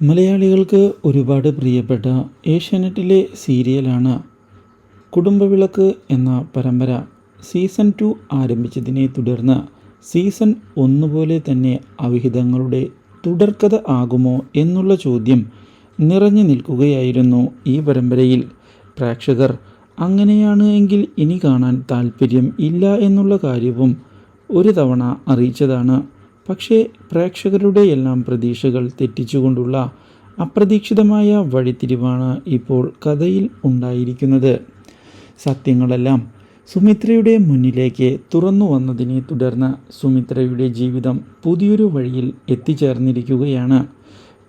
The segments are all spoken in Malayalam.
മലയാളികൾക്ക് ഒരുപാട് പ്രിയപ്പെട്ട ഏഷ്യാനെറ്റിലെ സീരിയലാണ് കുടുംബവിളക്ക് എന്ന പരമ്പര സീസൺ ടു ആരംഭിച്ചതിനെ തുടർന്ന് സീസൺ ഒന്ന് പോലെ തന്നെ അവിഹിതങ്ങളുടെ തുടർക്കഥ ആകുമോ എന്നുള്ള ചോദ്യം നിറഞ്ഞു നിൽക്കുകയായിരുന്നു ഈ പരമ്പരയിൽ. പ്രേക്ഷകർ അങ്ങനെയാണ് എങ്കിൽ ഇനി കാണാൻ താല്പര്യം ഇല്ല എന്നുള്ള കാര്യവും ഒരു തവണ അറിയിച്ചതാണ്. പക്ഷേ പ്രേക്ഷകരുടെ എല്ലാം പ്രതീക്ഷകൾ തെറ്റിച്ചുകൊണ്ടുള്ള അപ്രതീക്ഷിതമായ വഴിത്തിരിവാണ് ഇപ്പോൾ കഥയിൽ ഉണ്ടായിരിക്കുന്നത്. സത്യങ്ങളെല്ലാം സുമിത്രയുടെ മുന്നിലേക്ക് തുറന്നു വന്നതിനെ തുടർന്ന് സുമിത്രയുടെ ജീവിതം പുതിയൊരു വഴിയിൽ എത്തിച്ചേർന്നിരിക്കുകയാണ്.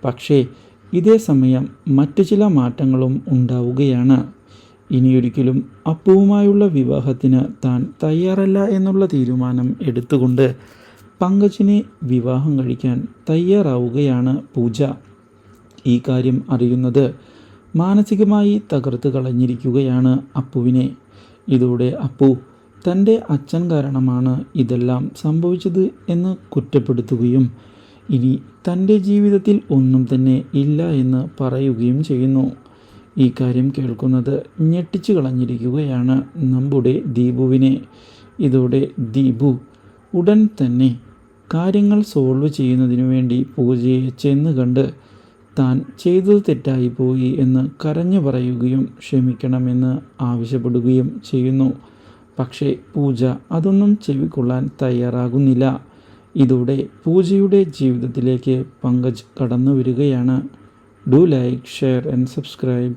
പക്ഷേ ഇതേ സമയം മറ്റു ചില മാറ്റങ്ങളും ഉണ്ടാവുകയാണ്. ഇനിയൊരിക്കലും അപ്പുവുമായുള്ള വിവാഹത്തിന് താൻ തയ്യാറല്ല എന്നുള്ള തീരുമാനം എടുത്തുകൊണ്ട് പങ്കജിനെ വിവാഹം കഴിക്കാൻ തയ്യാറാവുകയാണ് പൂജ. ഈ കാര്യം അറിയുന്നത് മാനസികമായി തകർത്ത് കളഞ്ഞിരിക്കുകയാണ് അപ്പുവിനെ. ഇതോടെ അപ്പു തന്റെ അച്ഛൻ കാരണമാണ് ഇതെല്ലാം സംഭവിച്ചത് എന്ന് കുറ്റപ്പെടുത്തുകയും ഇനി തന്റെ ജീവിതത്തിൽ ഒന്നും തന്നെ ഇല്ല എന്ന് പറയുകയും ചെയ്യുന്നു. ഈ കാര്യം കേൾക്കുന്നത് ഞെട്ടിച്ചു കളഞ്ഞിരിക്കുകയാണ് നമ്മുടെ ദീപുവിനെ. ഇതോടെ ദീപു ഉടൻ തന്നെ കാര്യങ്ങൾ സോൾവ് ചെയ്യുന്നതിനു വേണ്ടി പൂജയെ ചെന്ന് കണ്ട് താൻ ചെയ്തത് തെറ്റായിപ്പോയി എന്ന് കരഞ്ഞു പറയുകയും ക്ഷമിക്കണമെന്ന് ആവശ്യപ്പെടുകയും ചെയ്യുന്നു. പക്ഷേ പൂജ അതൊന്നും ചെവിക്കൊള്ളാൻ തയ്യാറാകുന്നില്ല. ഇതോടെ പൂജയുടെ ജീവിതത്തിലേക്ക് പങ്കജ് കടന്നു വരികയാണ് do like share and subscribe